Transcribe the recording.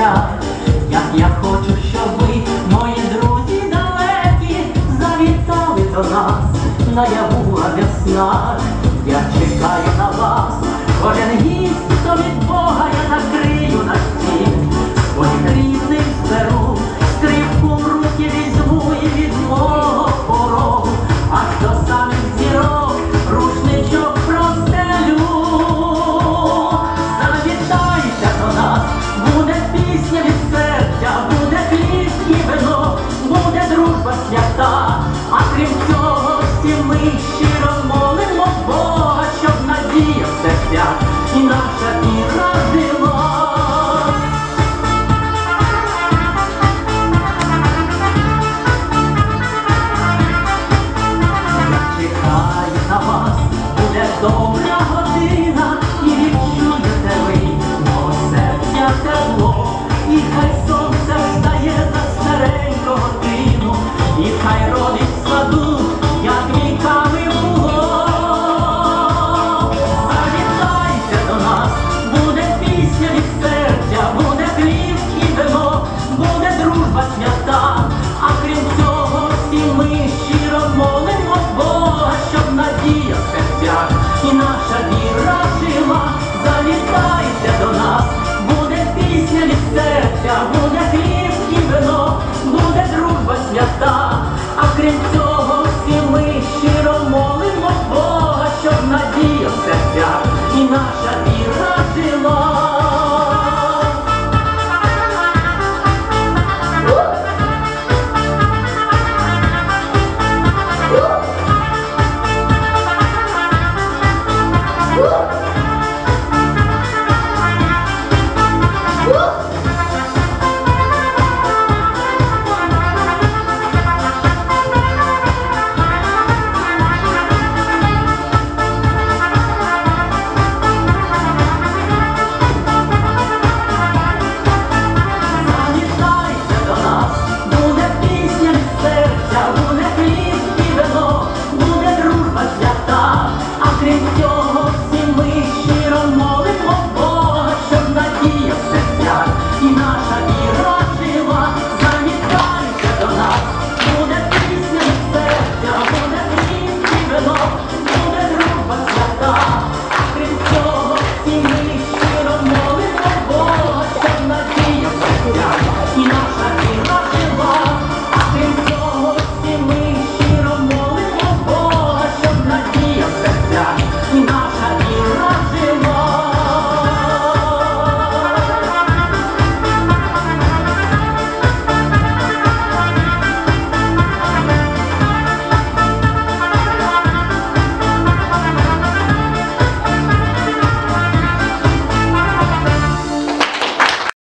життя, як я хочу, щоб ви, мої друзі далекі, завітали до нас, на яву весна, я чекаю на вас, кожен. буде пісня від серця, буде пісні вино, буде дружба свята, а крім цього всі ми ще. свята, а крім цього всі ми щиро молимо Бога, щоб надія серця і наша віра жила.